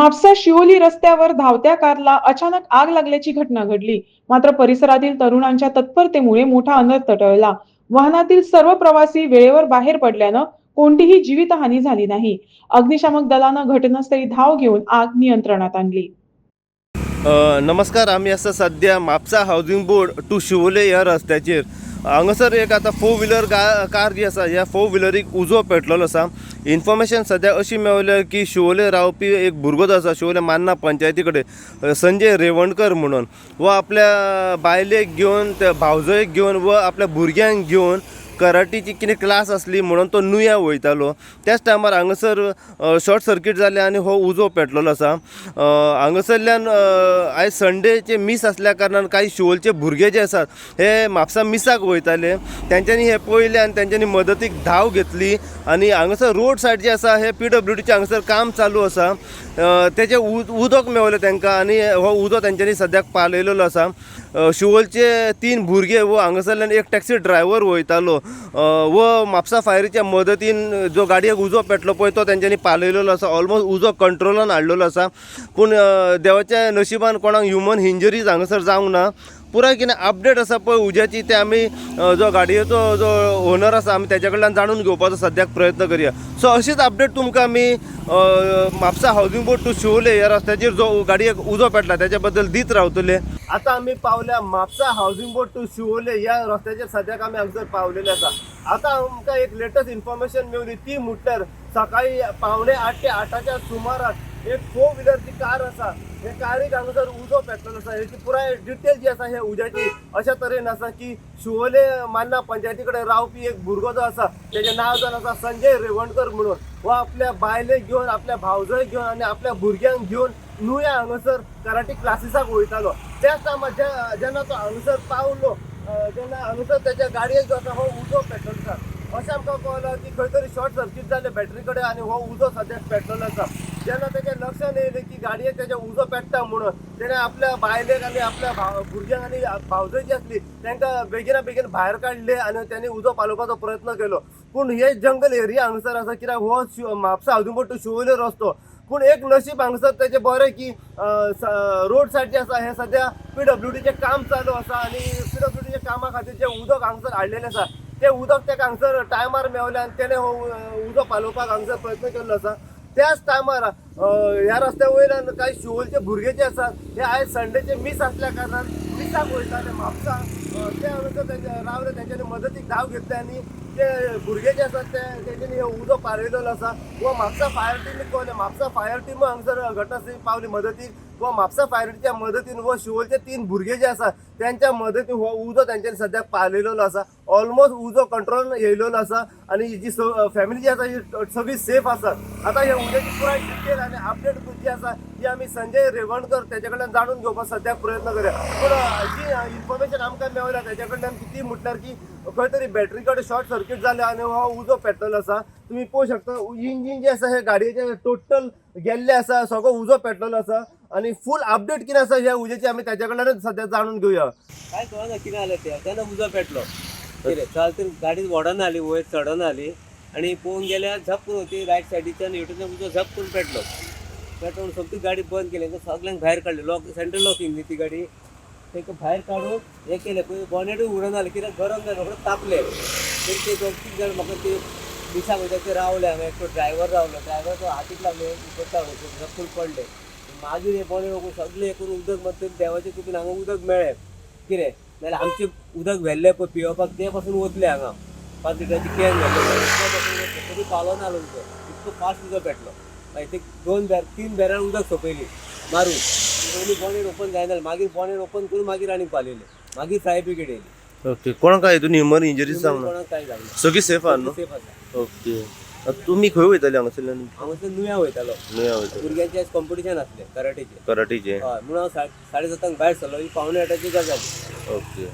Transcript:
म्हापसा शिवोली रस्त्यावर धावत्या कारला अचानक आग लागल्याची घटना घडली. मात्र परिसरातील तरुणांच्या तत्परतेमुळे मोठा अनर्थ टळला वाहनातील सर्व प्रवासी वेळेवर बाहेर पडल्यानं कोणतीही जीवितहानी झाली नाही. अग्निशामक दलानं घटनास्थळी धाव घेऊन आग नियंत्रणात आणली. नमस्कार. आम्ही असं सध्या Mapusa housing board to Siolim या रस्त्याचेर हांगासर एक आतां फोर व्हिलर गा कार जी आसा ह्या फोर व्हिलरीक उजो पेटलेलो आसा. इन्फॉर्मेशन सद्या अशी मेवल्या की शिवोले रावपी एक भुरगो जो आसा शिवोले मान्ना पंचायती कडेन संजय रेवणकर म्हणून. वो आपल्या बायलेक घेवन त्या भावजोयेक घेवन व आपल्या भुरग्यांक घेवन कराटीची कितें क्लास आसली म्हणून तो नुया वयतालो त्याच टायमार हांगासर शॉर्ट सर्कीट जालें आनी हो उजो पेटलेलो आसा हांगासरल्यान आयज संडेचे मीस आसल्या कारणान काही शिवोलचे भुरगे जे आसात हे म्हापसा मिसाक वयताले तेंच्यांनी हे पळयलें आनी तेंच्यांनी मदतीक धाव घेतली आनी हांगासर रोड सायड जे आसा हे पी डब्ल्यू डीचे हांगासर काम चालू आसा तेजें उद उदक मेवलें तांकां आनी हो उदो तेंच्यांनी सद्याक पालयलेलो आसा शिवोलचे तीन भुरगे व हांगासरल्यान एक टॅक्सी ड्रायव्हर वयतालो व म्हापसा फायरीच्या मदतीन जो गाडयेक उजो पेटलो पळय तो तेंच्यांनी पालयलेलो आसा ऑलमोस्ट उजो कंट्रोलान हाडलेलो आसा पूण देवाच्या नशिबान कोणाक ह्युमन इंजरीज हांगासर जावंक ना पुराय कितें अपडेट आसा पळय उज्याची ते आमी जो गाडयेचो जो ओनर आसा आमी तेजे कडल्यान जाणून घेवपाचो सद्याक प्रयत्न करया. सो अशीच अपडेट तुमकां आमी Mapusa housing board to Siolim ह्या रस्त्याचेर जो गाडयेक उजो पेटला त्याच्या बद्दल दीत रावतले. आता आमी पावल्या Mapusa housing board to Siolim ह्या रस्त्याचेर सद्याक आमी हांगसर पावलेले आसा आता आमकां एक लेटस्ट इन्फॉर्मेशन मेवली ती म्हटल्यार सकाळी पावणे आठ ते आठाच्या सुमाराक एक फोर व्हिलरची कार आसा हे कारीक हांगासर उजो पेटलेलो आसा हेची पुराय डिटेल जी आसा हे उज्याची अशा तरेन आसा की शिवोले मान्ना पंचायती कडेन रावपी एक भुरगो जो आसा तेजें नांव जावन आसा संजय रेवणकर म्हणून हो आपल्या बायलेक घेवन आपल्या भावजोय घेवन आनी आपल्या भुरग्यांक घेवन नुया हांगासर कराटे क्लासीसाक वयतालो. त्याच टायमार जेन्ना तो हांगासर पावलो जेन्ना तेन्ना हांगासर तेच्या गाडयेक जो आसा हो उजो पेटलो आसा अशें आमकां कळलां की खंय तरी शॉर्ट सर्कीट जालें बॅटरी कडेन आनी हो उजो सद्याक पेटलेलो आसा जेन्ना तेच्या लक्षान येयलें की गाडयेक त्याच्या उजो पेट्टा म्हणून. तेणें आपल्या बायलेक आणि आपल्या भाव भुरग्यांक आनी भावजय जी आसली तांकां बेगिना बेगीन भायर काढले आनी त्यांनी उजो पालोवपाचो प्रयत्न केलो. पूण हे जंगल एरिया हांगसर आसा कित्याक हो म्हापसा हावजिंग बोर्ड शिवोले रस्तो पूण एक नशीब हांगासर तेजें बरें की रोड सायड जे आसा हे सद्या पी डब्ल्यू डीचें काम चालू आसा आनी पी डब्ल्यू डीच्या कामा खातीर जें उदक हांगासर हाडलेलें आसा तें उदक ताका हांगासर टायमार मेवलें आनी तेणें हो उदक उजो पालोवपाक हांगासर प्रयत्न केल्लो आसा त्याच टायमार ह्या रस्त्या वयल्यान कांय शिवोलचे भुरगे जे आसात हे आयज संडेचे मीस असल्या कारणान मिसाक वयताले म्हापसा अ, ते हांगासर रावले तेंच्यांनी मदतीक धाव घेतली आनी ते भुरगे जे आसात ते तेंच्यांनी हे उजो पारयलेलो आसा व म्हापसा फायर टीमीक कळलें म्हापसा फायर टीम हांगासर घटनास्थळी पावली मदतीक व म्हापसा फायरच्या मदतीन व शिवोलचे तीन भुरगे जे आसा त्यांच्या मदतीन हो उजो त्यांच्यानी सद्याक पालयलेलो आसा ऑलमोस्ट उजो कंट्रोल येयलेलो आसा आनी ही जी फॅमिली जी आसा ही सगळी सेफ आसा आता हे उद्याची पुराय डिटेल आनी अपडेट जी आसा ती आमी संजय रेवणकर तेजे कडल्यान जाणून घेवपाक सद्याक प्रयत्न करया. पूण जी इन्फॉर्मेशन आमकां मेवल्या तेजे कडल्यान ती म्हटल्यार की खंय तरी बॅटरी कडेन शॉर्ट सर्कीट जाले आनी हो उजो पेट्रोल आसा तुम्ही पळोवंक शकता इंजीन जे आसा हे गाडयेचे टोटल गेल्ले आसा सगळो उजो पेट्रोल आसा आनी फूल अपडेट कितें आसा ह्या उजेची आमी त्याच्याकडनं कडल्यानच सद्या जाणून घेऊया. काय कळना कितें जालें तें? तेन्ना उजो पेटलो. कितें चाल तर गाडी वडन आली वयर चढन आली. आनी पळोवंक गेल्यार झप करून होती. रायट सायडीच्यान हेवटेच्यान उजो झप करून पेटलो. पेटवून सगळी गाडी बंद केली. तांकां सगल्यांक भायर काडली लॉक सेंट्रल लॉकिंग न्ही ती गाडी. तांकां भायर काडून हें केलें. पळय बॉनेटूय उडोन जालें कित्याक गरम जालें रोखडें तापलें. तरी ते दोन तीन जाण म्हाका ते दिसा वयता ते रावले. हांवें एकटो ड्रायव्हर रावलो. ड्रायव्हर तो हातीक लागले करता झप फूल पडले. मागीर हे बॉनेट वगून सगळें हे करून उदक मात देवाच्या कृपेन हांगा उदक मेळ्ळें. कितें नाल्यार आमचें उदक व्हेल्लें पळय पिवपाक ते पासून वतले हांगा. पांच लिटराची कॅन व्हेल्ले तरी पालो ना उदक इतको फास्ट उदक पेटलो मागीर ते दोन बॅर तीन बॅरां उदक सोंपयली. मारून. पयलीं बॉनेट ओपन जायना. मागीर बॉनेट ओपन करून मागीर आनीक पालयले मागीर फायर ब्रिगेड येयली ओके कोणाक हितून ह्युमन इंजरीज जावंक ना. कोणाक काय जालें सगळी सेफ आहा न्हू सेफ आसा ओके. आता तुमी खंय वयताले हांगासरल्यान हांगासर नुया वयतालो नुया वयताले भुरग्यांचे आज कॉम्पिटिशन आसलें कराटेचे. कराटेचे. हय म्हणून हांव साडे सातांक भायर सरलो ही पावणे आठाची गजाल ओके.